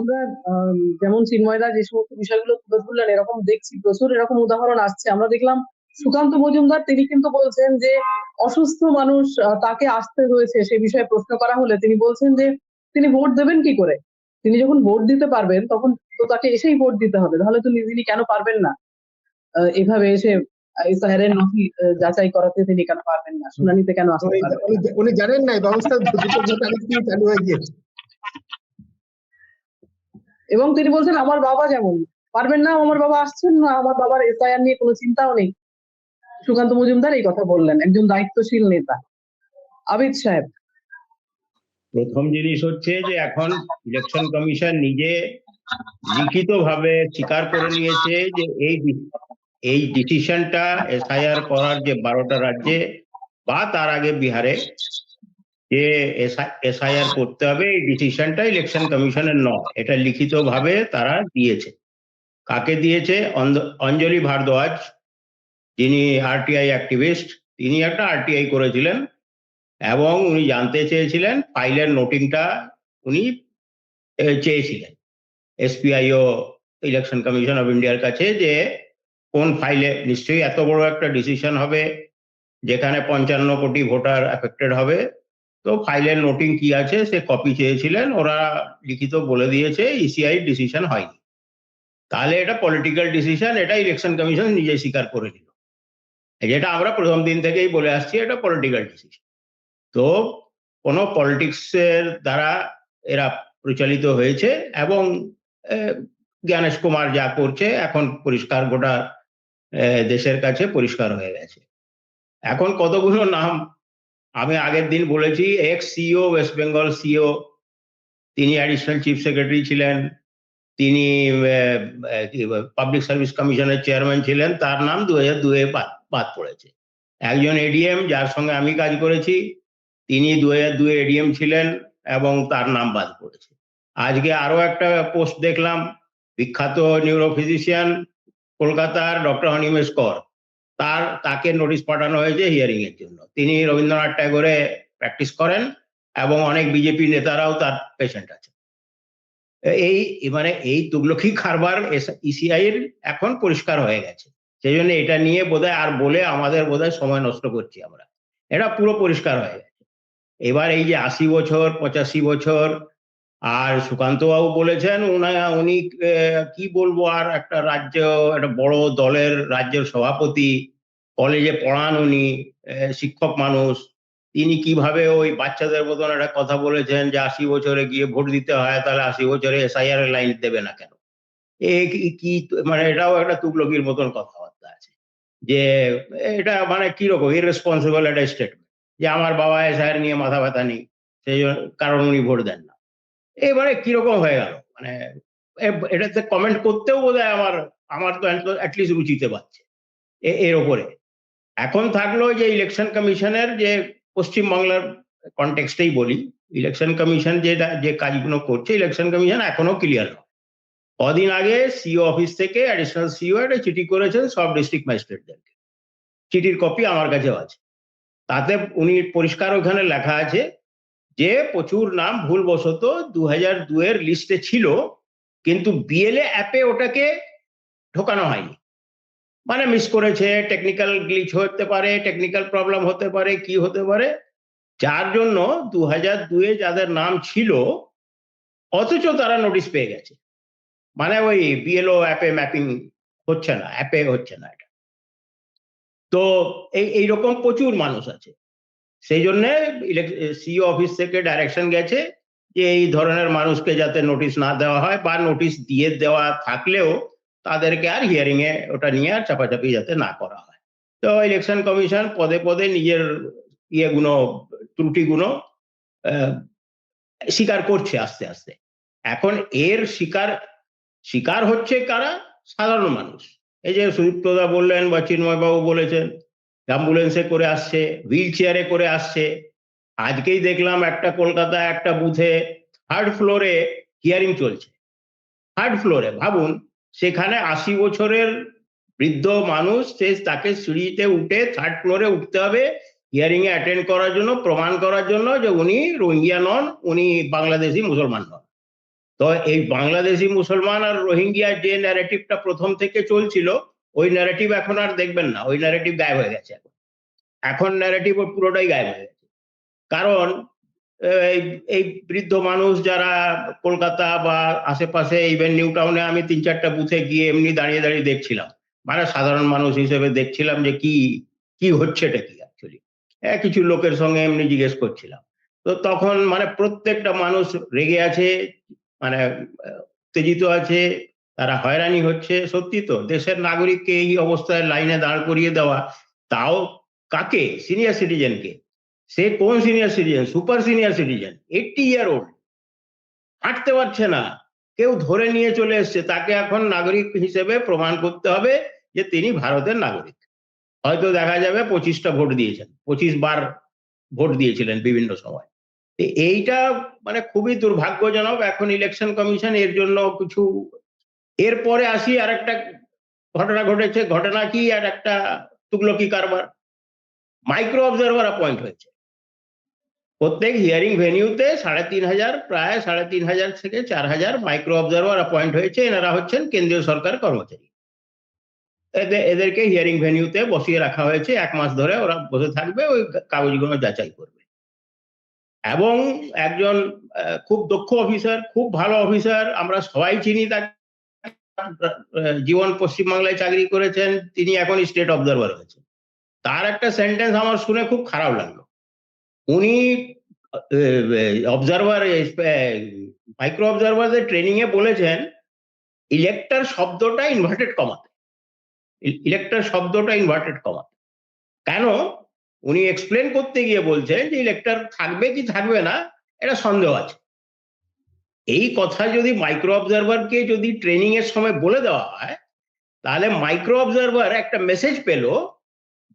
আমরা যেমন চিন্ময়দা যে সমস্ত বিষয়গুলো তুলে ধরলেন এরকম দেখছি প্রচুর এরকম উদাহরণ আসছে। আমরা দেখলাম সুকান্ত মজুমদার তিনি কিন্তু বলছেন যে অসুস্থ মানুষ তাকে আসতে হয়েছে সে বিষয়ে প্রশ্ন করা হলে তিনি বলছেন যে তিনি ভোট দেবেন কি করে? তিনি যখন ভোট দিতে পারবেন তখন তো তাকে এসেই ভোট দিতে হবে। তাহলে তো তিনি কেন পারবেন না? এভাবে এসে আ নথি যাচাই করাতে তিনি কেন পারবেন না? শুনানিতে কেন আসতে পারবেন উনি না? জানেন না ব্যবস্থা চালু হয়ে গিয়েছে। এবং তিনি বলছেন, আমার বাবা যেমন পারবেন না, আমার বাবা আসছেন না, আমার বাবার এসআইআর নিয়ে কোনো চিন্তাও নেই। সুকান্ত মজুমদার এই কথা বললেন, একজন দায়িত্বশীল নেতা। আবিদ সাহেব। প্রথম জিনিস হচ্ছে যে এখন ইলেকশন কমিশন নিজে লিখিতভাবে স্বীকার করে নিয়েছে যে এই এই ডিসিশনটা এসআইআর করার যে বারোটা রাজ্যে বা তার আগে বিহারে যে এসআইআর করতে হবে, এই ডিসিশনটা ইলেকশন কমিশনের নয় এটা লিখিতভাবে তারা দিয়েছে। কাকে দিয়েছে? অঞ্জলি ভারদ্বাজ, যিনি আরটিআই অ্যাক্টিভিস্ট তিনি একটা আরটিআই করেছিলেন এবং উনি জানতে চেয়েছিলেন ফাইলের নোটিংটা উনি চেয়েছিলেন এসপিআইও ইলেকশন কমিশন অফ ইন্ডিয়ার কাছে যে কোন ফাইলে নিশ্চয়ই এত বড় একটা ডিসিশন হবে, যেখানে পঞ্চান্ন কোটি ভোটার এফেক্টেড হবে। তো ফাইলের নোটিং কি আছে, সে কপি চেয়েছিলেন, ওরা লিখিত বলে দিয়েছে ইসিআই ডিসিশন হয়নি। তাহলে এটা পলিটিক্যাল ডিসিশন এটা ইলেকশন কমিশন নিজে স্বীকার করে নিল। যেটা আমরা প্রথম দিন থেকেই বলে আসছি, এটা পলিটিক্যাল ডিসিশন তো কোনো পলিটিক্সের দ্বারা এরা প্রচলিত হয়েছে এবং জ্ঞানেশ কুমার যা করছে, এখন পরিষ্কার গোটা দেশের কাছে পরিষ্কার হয়ে গেছে। এখন কতগুলো নাম আমি আগের দিন বলেছি ex CEO West Bengal CEO তিনি অ্যাডিশনাল চিফ সেক্রেটারি ছিলেন, তিনি পাবলিক সার্ভিস কমিশনের চেয়ারম্যান ছিলেন, তার নাম দু হাজার দুয়ে বাদ পড়েছে। একজন এডিএম যার সঙ্গে আমি কাজ করেছি, তিনি দু হাজার দুয়ে এডিএম ছিলেন এবং তার নাম বাদ পড়েছে। আজকে আরও একটা পোস্ট দেখলাম, বিখ্যাত নিউরোফিজিশিয়ান কলকাতার ডক্টর অনিমেষ কর। তার, তাকে নোটিশ পাঠানো হয়েছে হিয়ারিং এর জন্য। তিনি রবীন্দ্রনাথ ট্যাগোরে প্র্যাকটিস করেন এবং অনেক বিজেপি নেতারাও তার পেশেন্ট আছে এই মানে এই তুগলকি খারবার ইসিআই এর এখন পরিষ্কার হয়ে গেছে। সেই জন্য এটা নিয়ে বোধহয় আর বলে আমাদের বোধহয় সময় নষ্ট করছি আমরা। এটা পুরো পরিষ্কার হয়ে গেছে। এবার এই যে আশি বছর, পঁচাশি বছর আর সুকান্ত বাবু বলেছেন, উনা- কি বলব আর একটা রাজ্য, একটা বড় দলের রাজ্যের সভাপতি, কলেজে পড়ান উনি শিক্ষক মানুষ। তিনি কীভাবে ওই বাচ্চাদের মতন একটা কথা বলেছেন যে আশি বছরে গিয়ে ভোট দিতে হয়, তাহলে আশি বছরে এসআইআর লাইন দেবে না কেন? এ কি- কি মানে এটাও একটা তুগলকির মতন কথাবার্তা আছে। যে এটা মানে কীরকম ইরেসপন্সিবল একটা স্টেটমেন্ট যে আমার বাবা এসআইআর নিয়ে মাথা ব্যথা নেই, সেই জন্য, কারণ উনি ভোট দেন না। এবারে কীরকম হয়ে গেল? মানে এটাতে কমেন্ট করতেও বোধহয় আমার আমার তো অ্যাটলিস্ট রুচিতে পাচ্ছে। এর ওপরে। এখন থাকল যে ইলেকশন কমিশনের যে পশ্চিমবাংলার কনটেক্সটেই বলি ইলেকশন কমিশন যেটা, যে কাজগুলো করছে ইলেকশন কমিশন এখনও ক্লিয়ার নয়। কদিন আগে সিও অফিস থেকে অ্যাডিশনাল সিও একটা চিঠি করেছেন সব ডিস্ট্রিক্ট ম্যাজিস্ট্রেটদেরকে চিঠির কপি আমার কাছেও আছে। তাতে উনি পরিষ্কার ওখানে লেখা আছে যে প্রচুর নাম ভুলবশত দু হাজার দুয়ের লিস্টে ছিল, কিন্তু বিএলএ অ্যাপে ওটাকে ঢোকানো হয়নি। মানে মিস করেছে টেকনিক্যাল গ্লিচ হতে পারে টেকনিক্যাল প্রবলেম হতে পারে, কি হতে পারে? যার জন্য দু হাজার দুয়ে যাদের নাম ছিল, অথচ তারা নোটিশ পেয়ে গেছে। মানে ওই বিএলও অ্যাপে ম্যাপিং হচ্ছে না অ্যাপে হচ্ছে না এটা। তো এই, এইরকম প্রচুর মানুষ আছে। সেই জন্য সিও অফিস থেকে ডাইরেকশন গেছে যে এই ধরনের মানুষকে যাতে নোটিশ না দেওয়া হয় বা নোটিশ দিয়ে দেওয়া থাকলেও তাদেরকে আর হিয়ারিং এ ওটা নিয়ে আর চাপাচাপি যাতে না করা হয়। তো ইলেকশন কমিশন পদে পদে নিজের ইয়েগুলো, ত্রুটিগুলো স্বীকার করছে আস্তে আস্তে। এখন এর শিকার শিকার হচ্ছে কারা? সাধারণ মানুষ। এই যে সুদীপ্তদা বললেন বা চিন্ময়বাবু বলেছেন অ্যাম্বুলেন্সে করে আসছে হুইল চেয়ারে করে আসছে। আজকেই দেখলাম একটা কলকাতা, একটা বুথে থার্ড ফ্লোরে হিয়ারিং চলছে। থার্ড ফ্লোরে, ভাবুন, সেখানে আশি বছরের বৃদ্ধ মানুষ, সে তাকে সিঁড়িতে উঠে থার্ড ফ্লোরে উঠতে হবে, হিয়ারিং এ অ্যাটেন্ড করার জন্য, প্রমাণ করার জন্য যে উনি রোহিঙ্গিয়া নন, উনি বাংলাদেশি মুসলমান নন। তো এই বাংলাদেশি মুসলমান আর রোহিঙ্গিয়া যে ন্যারেটিভটা প্রথম থেকে চলছিল ওই ন্যারেটিভ এখন আর দেখবেন না, ওই ন্যারেটিভ গায়েব হয়ে গেছে এখন। এখন ন্যারেটিভ পুরোটাই গায়েব হয়ে গেছে। কারণ, এই বৃদ্ধ মানুষ যারা কলকাতা বা আশেপাশে ইভেন নিউ টাউনে আমি তিন চারটা বুথে গিয়ে এমনি দাঁড়িয়ে দাঁড়িয়ে দেখছিলাম। মানে সাধারণ মানুষ হিসেবে দেখছিলাম যে কি কি হচ্ছে এটা কি অ্যাকচুয়ালি কিছু লোকের সঙ্গে এমনি জিজ্ঞেস করছিলাম। তো তখন মানে প্রত্যেকটা মানুষ রেগে আছে মানে উত্তেজিত আছে তারা হয়রানি হচ্ছে, সত্যি তো? দেশের নাগরিককে এই অবস্থায় লাইনে দাঁড় করিয়ে দেওয়া, তাও কাকে? সিনিয়র সিটিজেনকে সে কোন senior citizen super senior citizen eighty year old হাঁটতে পারছে না। কেউ ধরে নিয়ে চলে এসছে। তাকে এখন নাগরিক হিসেবে প্রমাণ করতে হবে যে তিনি ভারতের নাগরিক। হয়তো দেখা যাবে পঁচিশটা ভোট দিয়েছেন। পঁচিশ বার ভোট দিয়েছিলেন বিভিন্ন সময়। এইটা মানে খুবই দুর্ভাগ্যজনক। এখন ইলেকশন কমিশন এর জন্য কিছু এরপরে আসি আর একটা ঘটনা ঘটেছে, ঘটনা কি আর একটা তুগলকি কারবার। মাইক্রো অবজারভার অ্যাপয়েন্ট হয়েছে। প্রত্যেক হিয়ারিং ভেনিউতে সাড়ে তিন হাজার, প্রায় সাড়ে তিন হাজার থেকে চার হাজার মাইক্রো অবজারভার অ্যাপয়েন্ট হয়েছে। এনারা হচ্ছেন কেন্দ্রীয় সরকার কর্মচারী। এদের এদেরকে হিয়ারিং ভেনিউতে বসিয়ে রাখা হয়েছে। এক মাস ধরে ওরা বসে থাকবে, ওই কাগজগুলো যাচাই করবে। এবং একজন খুব দক্ষ অফিসার খুব ভালো অফিসার আমরা সবাই চিনি তাকে। জীবন পশ্চিমবাংলায় চাকরি করেছেন, তিনি এখন স্টেট অবজারভার হয়েছেন তার একটা সেন্টেন্স আমার শুনে খুব খারাপ লাগল। উনি অবজারভার মাইক্রো অবজারভারদের ট্রেনিং এ বলেছেন ইলেক্টর শব্দটা ইনভার্টেড কমাতে ইলেক্টর শব্দটা ইনভার্টেড কমাতে কেন? উনি এক্সপ্লেন করতে গিয়ে বলছেন যে ইলেক্টর থাকবে কি থাকবে না, এটা সন্দেহ আছে। এই কথা যদি মাইক্রো অবজারভারকে যদি ট্রেনিং এর সময় বলে দেওয়া হয়, তাহলে মাইক্রো অবজারভার একটা মেসেজ পেল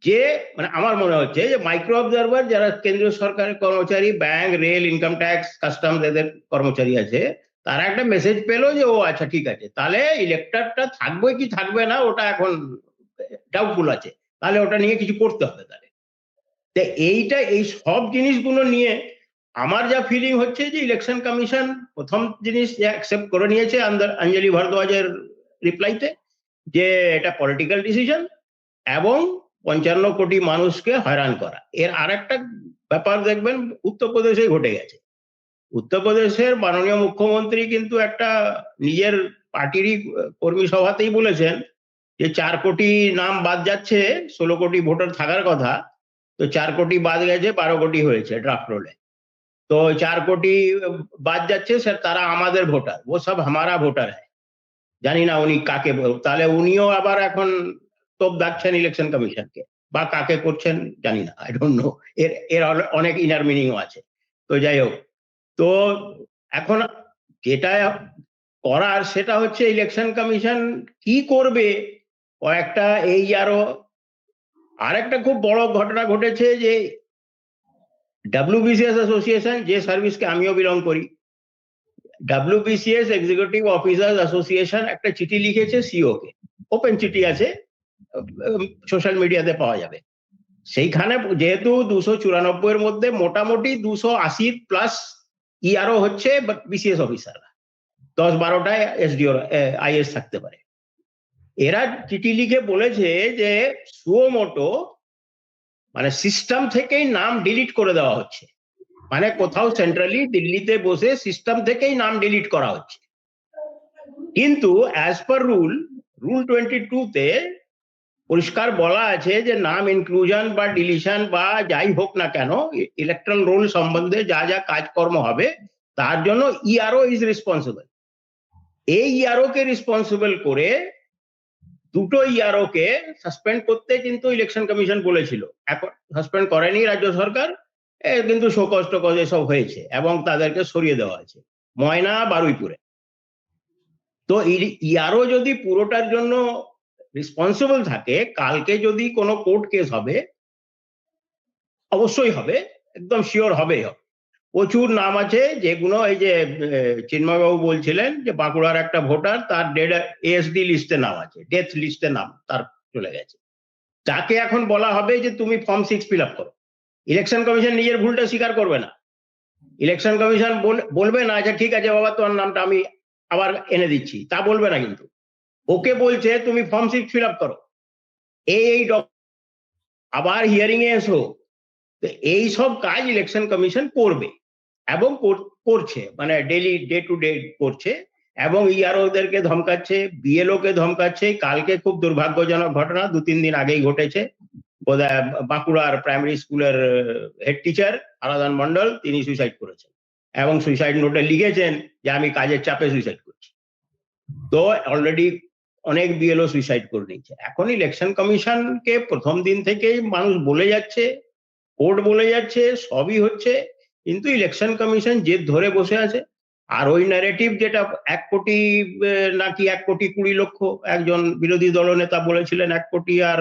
যে মানে আমার মনে হচ্ছে যে মাইক্রো অবজারভার যারা কেন্দ্রীয় সরকারের কর্মচারী bank rail income tax customs এদের কর্মচারী আছে, তারা একটা মেসেজ পেল যে, ও আচ্ছা ঠিক আছে। তাহলে ইলেকটরটা থাকবে কি থাকবে না, ওটা এখন ডাউটফুল আছে। তাহলে ওটা নিয়ে কিছু করতে হবে তাহলে। তো এইটা, এই সব জিনিসগুলো নিয়ে আমার যা ফিলিং হচ্ছে যে ইলেকশন কমিশন প্রথম জিনিস যে অ্যাকসেপ্ট করে নিয়েছে অঞ্জলি ভারদ্বাজের রিপ্লাইতে যে এটা পলিটিক্যাল ডিসিশন এবং পঞ্চান্ন কোটি মানুষকে হয়রান করা। এর আরেকটা ব্যাপার দেখবেন, উত্তরপ্রদেশে ঘটে গেছে। উত্তরপ্রদেশের মাননীয় মুখ্যমন্ত্রী কিন্তু একটা নিজের পার্টিরই কর্মী সভাতেই বলেছেন যে চার কোটি নাম বাদ যাচ্ছে, ষোলো কোটি ভোটার থাকার কথা, তো চার কোটি বাদ গেছে, বারো কোটি হয়েছে ড্রাফট রোলে তো চার কোটি বাদ যাচ্ছে স্যার তারা আমাদের ভোটার। ও সব হামারা ভোটার হ্যাঁ জানি না উনি কাকে তাহলে উনিও আবার এখন তোপ দাগছেন ইলেকশন কমিশনকে। বা কাকে করছেন, জানি না আই ডোন্ট নো এর এর অনে- অনেক ইনার মিনিংও আছে। তো যাই হোক, তো এখন যেটা করার সেটা হচ্ছে ইলেকশন কমিশন কি করবে? কয়েকটা এই আরও, আরেকটা খুব বড় ঘটনা ঘটেছে যে ডাব্লিউবিসিএস অ্যাসোসিয়েশন যে সার্ভিসকে আমিও বিলং করি ডাব্লিউবিসিএস এক্সিকিউটিভ অফিসার্স অ্যাসোসিয়েশন একটা চিঠি লিখেছে সিও কে। ওপেন চিঠি আছে সোশ্যাল মিডিয়াতে পাওয়া যাবে। সেইখানে যেহেতু দুশো চুরানব্বই এর মধ্যে মোটামুটি দুশো আশি প্লাস ইআরও হচ্ছে বিসিএস অফিসাররা দশ বারোটায় এসডিও আইএস থাকতে পারে। এরা চিঠি লিখে বলেছে যে সুমোটো মানে সিস্টেম থেকেই নাম ডিলিট করে দেওয়া হচ্ছে। মানে কোথাও সেন্ট্রালি দিল্লিতে বসে সিস্টেম থেকেই নাম ডিলিট করা হচ্ছে। কিন্তু as per rule rule twenty তে পরিষ্কার বলা আছে যে নাম ইনক্লুশন বা ডিলিশন বা যাই হোক না কেন ইলেকট্রন রোল সম্বন্ধে যা যা কাজকর্ম হবে, তার জন্য ইআরও ইজ রেসপন্সিবল এই ইআরও কে রেসপন্সিবল করে দুটো ইআরও কে সাসপেন্ড করতে কিন্তু ইলেকশন কমিশন বলেছিল। এখন সাসপেন্ড করেনি রাজ্য সরকার কিন্তু শোকষ্ট কজ এসব হয়েছে এবং তাদেরকে সরিয়ে দেওয়া হয়েছে, ময়না বারুইপুরে। তো ইয়ারও যদি পুরোটার জন্য রেসপন্সিবল থাকে, কালকে যদি কোনো কোর্ট কেস হবে, অবশ্যই হবে, একদম শিওর হবেই হবে। প্রচুর নাম আছে, যেগুলো এই যে চিন্ময়বাবু বলছিলেন যে বাঁকুড়ার একটা ভোটার, তার ডেড, এএসডি লিস্টে নাম আছে, ডেথ লিস্টে নাম তার চলে গেছে। তাকে এখন বলা হবে যে তুমি ফর্ম সিক্স ফিল আপ করো। ইলেকশন কমিশন নিজের ভুলটা স্বীকার করবে না। ইলেকশন কমিশন বলবে না যে ঠিক আছে বাবা তোমার নামটা আমি আবার এনে দিচ্ছি, তা বলবে না কিন্তু। ওকে বলছে তুমি ফর্ম সিক্স ফিল আপ করো। এই এই আবার হিয়ারিং এ এসো। তো এই সব কাজ ইলেকশন কমিশন করবে। এবং কর- করছে মানে ডেলি ডে টু ডে করছে এবং ইআরওদেরকে ধমকাচ্ছে বিএলও কে ধমকাচ্ছে, কালকে খুব দুর্ভাগ্যজনক ঘটনা দু তিন দিন আগেই ঘটেছে। বোধহয় বাঁকুড়ার প্রাইমারি স্কুলের হেড টিচার আরাধন মন্ডল তিনি সুইসাইড করেছেন এবং সুইসাইড নোটে লিখেছেন যে আমি কাজের চাপে সুইসাইড করছি। তো অলরেডি অনেক বিএলও সুইসাইড করে নিয়েছে। এখন ইলেকশন কমিশনকে প্রথম দিন থেকেই মানুষ বলে যাচ্ছে কোর্ট বলে যাচ্ছে, সবই হচ্ছে। কিন্তু ইলেকশন কমিশন জেদ ধরে বসে আছে। আর ওই ন্যারেটিভ যেটা এক কোটি নাকি এক কোটি কুড়ি লক্ষ একজন বিরোধী দলনেতা বলেছিলেন এক কোটি, আর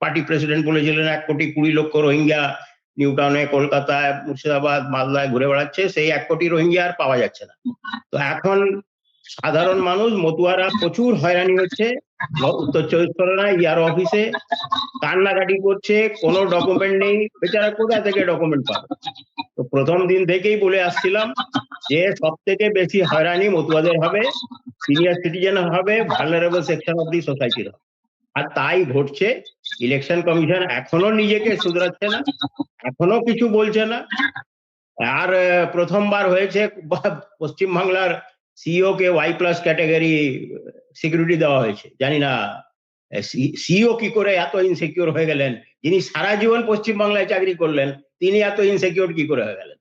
পার্টি প্রেসিডেন্ট বলেছিলেন এক কোটি কুড়ি লক্ষ রোহিঙ্গা নিউ টাউনে, কলকাতায়, মুর্শিদাবাদ, মালদায় ঘুরে বেড়াচ্ছে। সেই এক কোটি রোহিঙ্গা আর পাওয়া যাচ্ছে না। তো এখন সাধারণ মানুষ, মতুয়ারা প্রচুর হয়রানি হচ্ছে। উত্তর চব্বিশ পরগনা ইয়ার অফিসে কান্নাকাটি করছে, কোনো ডকুমেন্ট নেই। বেচারা কোথা থেকে ডকুমেন্ট পাবে? তো প্রথম দিন থেকেই বলে আসছিলাম যে সব থেকে বেশি হয়রানি মতুয়াদের হবে সিনিয়র সিটিজেন হবে ভালনারেবল সেকশন অফ দি সোসাইটির হবে। আর তাই ঘটছে ইলেকশন কমিশন এখনও নিজেকে শুধরাচ্ছে না, এখনও কিছু বলছে না। আর প্রথমবার হয়েছে পশ্চিম বাংলার সিইও কে ওয়াই প্লাস ক্যাটাগরি সিকিউরিটি দেওয়া হয়েছে। জানি না সিইও কি করে এত ইনসিকিউর হয়ে গেলেন? যিনি সারা জীবন পশ্চিম বাংলায় চাকরি করলেন, তিনি এত ইনসিকিউর কি করে হয়ে গেলেন?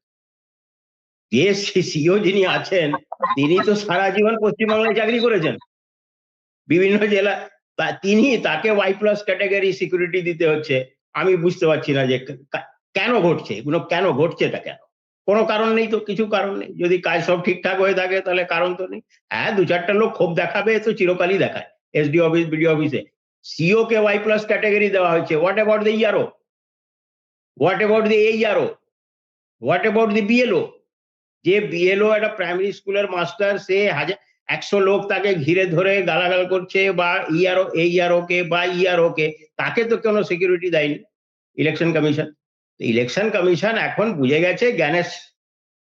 যে সিইও যিনি আছেন, তিনি তো সারা জীবন পশ্চিম বাংলায় চাকরি করেছেন। বিভিন্ন জেলা তিনি তাকে ওয়াই প্লাস ক্যাটাগরি সিকিউরিটি দিতে হচ্ছে। আমি বুঝতে পারছি না যে কেন ঘটছে? এগুলো কেন ঘটছে এটা কেন? কোনো কারণ নেই তো, কিছু কারণ নেই। যদি কাজ সব ঠিকঠাক হয়ে থাকে, তাহলে কারণ তো নেই। হ্যাঁ দু চারটা লোক ক্ষোভ দেখাবে তো চিরকালই দেখায়। এসডি অফিস বিডি অফিসে সিও কে ওয়াই প্লাস ক্যাটাগরি দেওয়া হয়েছে। What about the ERO what about the AERO what about the BLO যে বিএলও একটা প্রাইমারি স্কুলের মাস্টার সে হাজার, একশো লোক তাকে ঘিরে ধরে গালাগাল করছে, বা ইয়ারও এই ইয়ারও কে, বা ইয়ারও কে। তাকে তো কোনো সিকিউরিটি দেয়নি। ইলেকশন কমিশন ইলেকশন কমিশন এখন বুঝে গেছে জ্ঞানেশ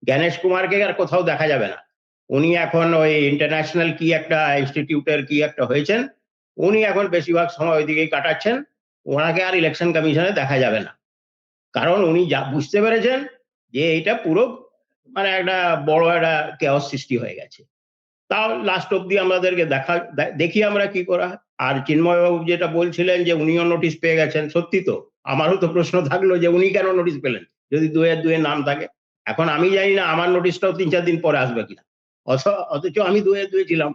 জ্ঞানেশ কুমারকে আর কোথাও দেখা যাবে না। উনি এখন ওই ইন্টারন্যাশনাল কি একটা ইনস্টিটিউটের কি একটা হয়েছেন, উনি এখন বেশিরভাগ সময় ওইদিকেই কাটাচ্ছেন, ওনাকে আর ইলেকশন কমিশনে দেখা যাবে না। কারণ উনি যা বুঝতে পেরেছেন যে এটা পুরো মানে একটা বড় একটা কেওস সৃষ্টি হয়ে গেছে। তাও লাস্ট অব্দি আমাদেরকে দেখা, দেখি আমরা কি করা। আর চিন্ময়বাবু যেটা বলছিলেন যে উনিও নোটিশ পেয়ে গেছেন, সত্যি তো। আমারও তো প্রশ্ন থাকল যে উনি কেন নোটিশ পেলেন? যদি দুয়ের দুয়ের নাম থাকে। এখন আমি জানি না আমার নোটিশটাও তিন চার দিন পরে আসবে কিনা। অথ- অথচ আমি দুয়ে দুয়ে ছিলাম।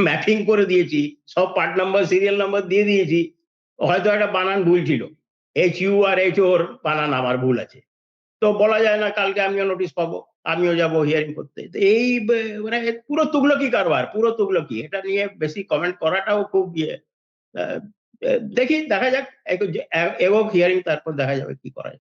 ম্যাপিং করে দিয়েছি, সব পার্ট নাম্বার সিরিয়াল নাম্বার দিয়ে দিয়েছি। হয়তো একটা বানান ভুল ছিল। এইচ ইউ আর এইচ ওর বানান আমার ভুল আছে। তো বলা যায় না কালকে আমিও নোটিশ পাবো, আমিও যাব হিয়ারিং করতে। এই মানে পুরো তুগলকি কারবার, পুরো তুগলকি। এটা নিয়ে বেশি কমেন্ট করাটাও খুব ইয়ে দেখি দেখা যাক এবং হিয়ারিং তারপর দেখা যাবে কি করা যায়।